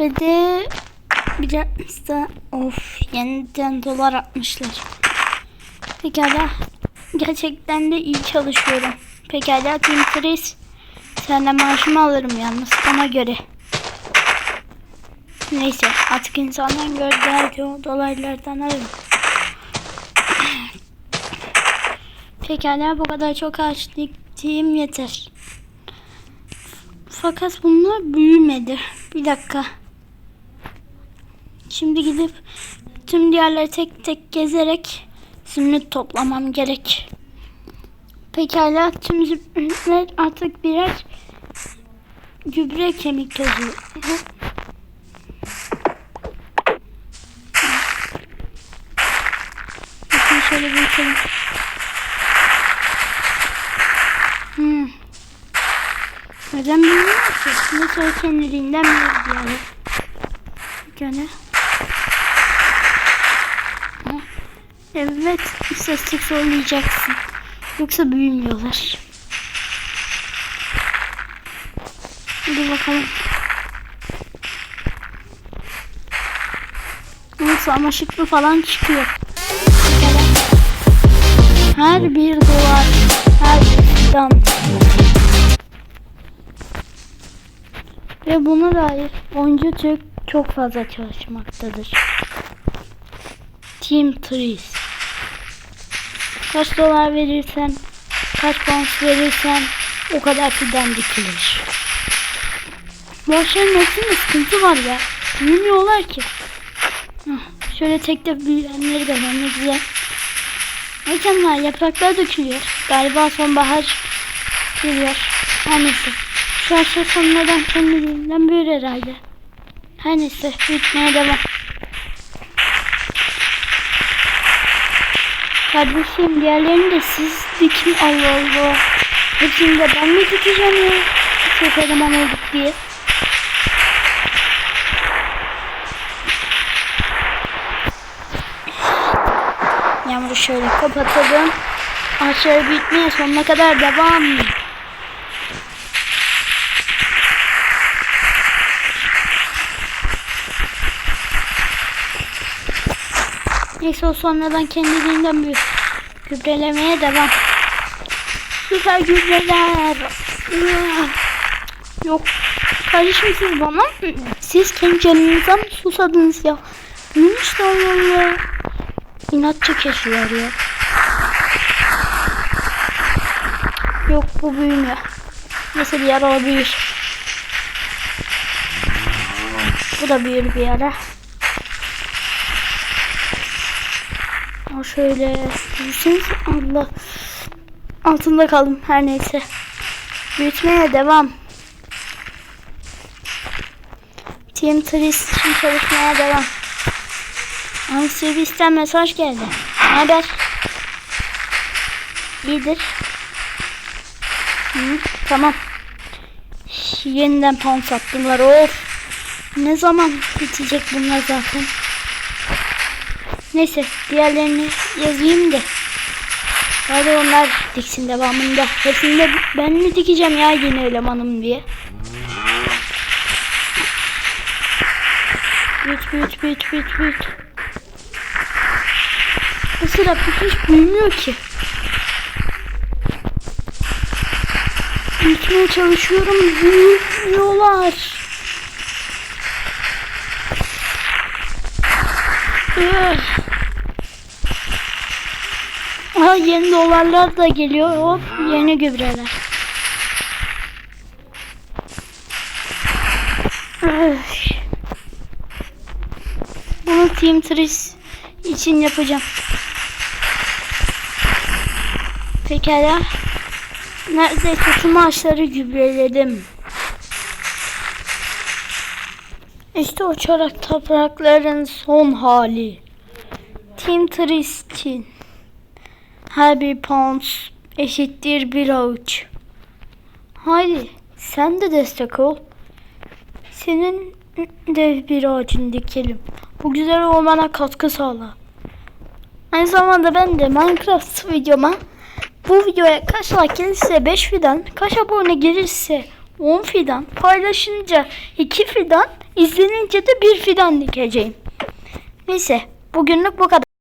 Ve de bir de işte of yeniden dolar atmışlar. Pekala. Gerçekten de iyi çalışıyorum. Pekala Trace. Senden maaşımı alırım yalnız ona göre. Neyse artık insandan gördüğü dolaylardan alırım. Pekala bu kadar çok diktiğim yeter. Fakat bunlar büyümedi. Bir dakika. Şimdi gidip tüm diğerleri tek tek gezerek zümrüt toplamam gerek. Pekala tüm zümrütler artık birer gübre kemik tozu. Bakın şöyle büyütelim. Hmm. Neden bilmiyorum ki? Nasıl kendiliğinden bilirdi yani. Gene. Evet, seslik söyleyeceksin. Yoksa büyümüyorlar. Hadi bakalım. Nasıl ama şıklı falan çıkıyor. Her bir dolar, her bir fidan. Ve buna dair oyuncu Türk çok fazla çalışmaktadır. Team Trees. Kaç dolar verirsen, kaç pound verirsen o kadar fidan dikilir. Bu aşağının hepsinde sıkıntı var ya. Büyümüyorlar ki. Hah, Şöyle tek tek büyüyenleri de ne güzel. Mükemmel yapraklar dökülüyor. Galiba sonbahar geliyor. Her neyse. Şu aşağı sonradan kendiliğinden büyür herhalde. Her neyse büyütmeye devam. Kardeşim diğerlerini de siz dikin Allah Allah. Hepsini de ben mi dikeceğim ya? Çok eleman olduk diye. Yağmuru şöyle kapatalım. Ağaçları büyütmeye sonuna kadar devam. Neyse o sonradan kendiliğinden büyür. Gübrelemeye devam. Süper gübreler. Yok. Kardeşim siz bana siz kendi canınıza mı susadınız ya? Büyümüş de Allah Allah. İnatçı kesiyor ya. Yok bu büyümüyor. Neyse bir ara o büyür. Bu da büyür bir ara. O şöyle büyüsün. Allah. Altında kaldım her neyse. Büyütmeye devam. Team Tris için çalışmaya devam. Ansivis'ten mesaj geldi. Ne haber? İyidir. Hı, tamam. Yeniden pound sattılar. Of. Ne zaman bitecek bunlar zaten? Neyse diğerlerini yazayım da. Hadi onlar diksin devamında. Hepsini de ben mi dikeceğim ya yeni elemanım diye. Büyüt büyüt büyüt büyüt büyüt. Mesela hiç büyümüyor ki. Büyütmeye çalışıyorum. Büyümüyorlar. Aha yeni dolarlar da geliyor. Hop yeni gübreler. Bunu Team Tris için yapacağım. Pekala. Neredeyse tüm ağaçları gübreledim. İşte o çorak toprakların son hali. Team Tris için. Her bir pound eşittir bir avuç. Haydi sen de destek ol. Senin de bir ağacını dikelim. Bu güzel olmana katkı sağla. Aynı zamanda ben de Minecraft videoma bu videoya kaç like gelirse 5 fidan, kaç abone gelirse 10 fidan, paylaşınca 2 fidan, izlenince de 1 fidan dikeceğim. Neyse bugünlük bu kadar.